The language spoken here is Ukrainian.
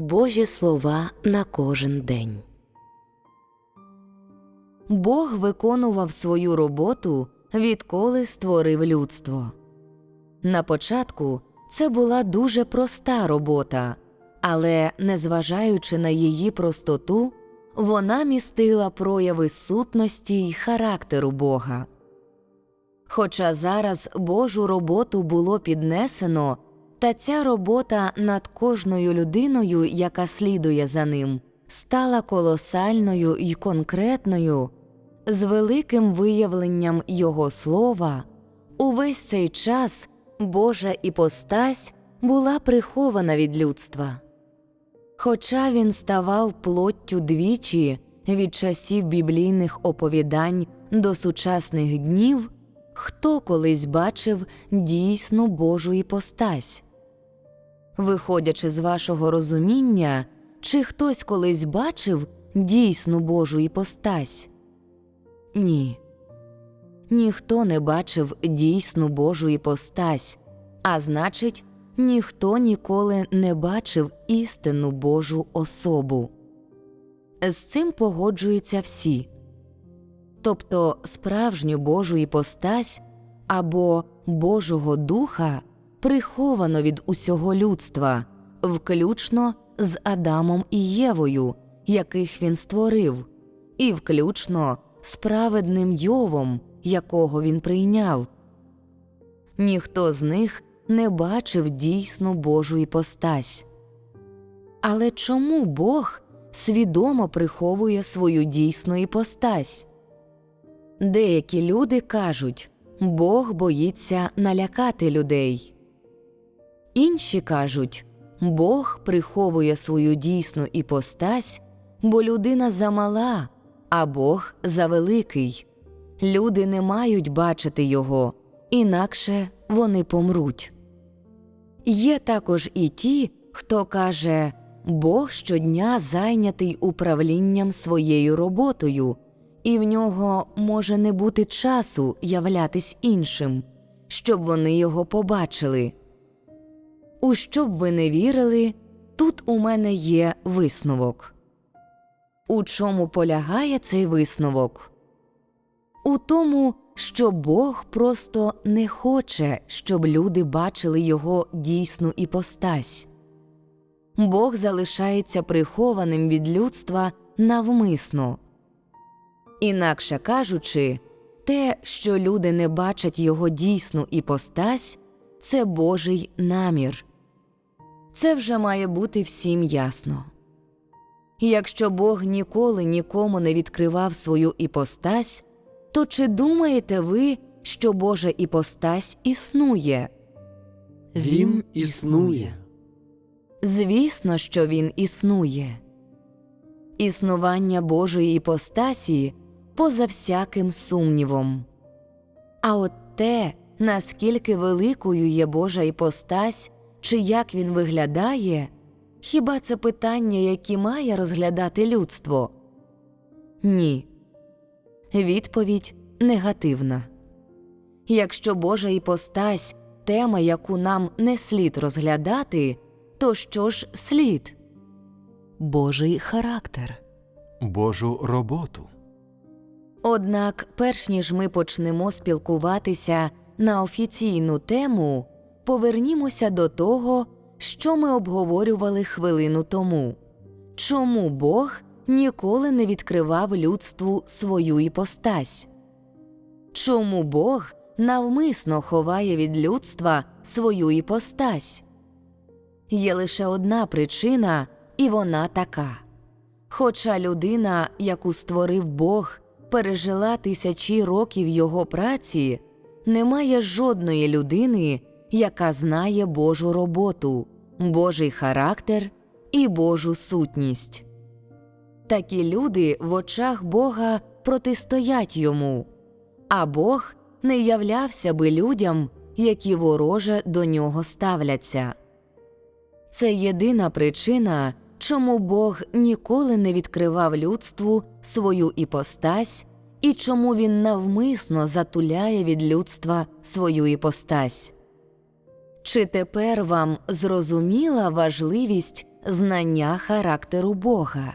Божі слова на кожен день. Бог виконував свою роботу, відколи створив людство. На початку це була дуже проста робота, але, незважаючи на її простоту, вона містила прояви сутності й характеру Бога. Хоча зараз Божу роботу було піднесено, та ця робота над кожною людиною, яка слідує за ним, стала колосальною й конкретною, з великим виявленням Його слова, увесь цей час Божа іпостась була прихована від людства. Хоча він ставав плоттю двічі від часів біблійних оповідань до сучасних днів, хто колись бачив дійсну Божу іпостась? Виходячи з вашого розуміння, чи хтось колись бачив дійсну Божу іпостась? Ні. Ніхто не бачив дійсну Божу іпостась, а значить, ніхто ніколи не бачив істинну Божу особу. З цим погоджуються всі. Тобто справжню Божу іпостась або Божого Духа приховано від усього людства, включно з Адамом і Євою, яких він створив, і включно з праведним Йовом, якого він прийняв. Ніхто з них не бачив дійсну Божу іпостась. Але чому Бог свідомо приховує свою дійсну іпостась? Деякі люди кажуть Бог боїться налякати людей. Інші кажуть Бог приховує свою дійсну іпостась, бо людина замала, а Бог завеликий. Люди не мають бачити його, інакше вони помруть. Є також і ті, хто каже Бог щодня зайнятий управлінням своєю роботою, і в нього може не бути часу являтись іншим, щоб вони його побачили. У що б ви не вірили, тут у мене є висновок. У чому полягає цей висновок? У тому, що Бог просто не хоче, щоб люди бачили його дійсну іпостась. Бог залишається прихованим від людства навмисно. Інакше кажучи, те, що люди не бачать його дійсну іпостась, це Божий намір. Це вже має бути всім ясно. Якщо Бог ніколи нікому не відкривав свою іпостась, то чи думаєте ви, що Божа іпостась існує? Він існує. Звісно, що він існує. Існування Божої іпостасі поза всяким сумнівом. А от те, наскільки великою є Божа іпостась, чи як він виглядає, хіба це питання, які має розглядати людство? Ні. Відповідь негативна. Якщо Божа іпостась тема, яку нам не слід розглядати, то що ж слід? Божий характер. Божу роботу. Однак, перш ніж ми почнемо спілкуватися на офіційну тему, повернімося до того, що ми обговорювали хвилину тому чому Бог ніколи не відкривав людству свою іпостась? Чому Бог навмисно ховає від людства свою іпостась? Є лише одна причина, і вона така. Хоча людина, яку створив Бог, пережила тисячі років його праці, немає жодної людини, яка знає Божу роботу, Божий характер і Божу сутність. Такі люди в очах Бога протистоять йому, а Бог не являвся би людям, які вороже до нього ставляться. Це єдина причина, чому Бог ніколи не відкривав людству свою іпостась і чому він навмисно затуляє від людства свою іпостась. Чи тепер вам зрозуміла важливість знання характеру Бога.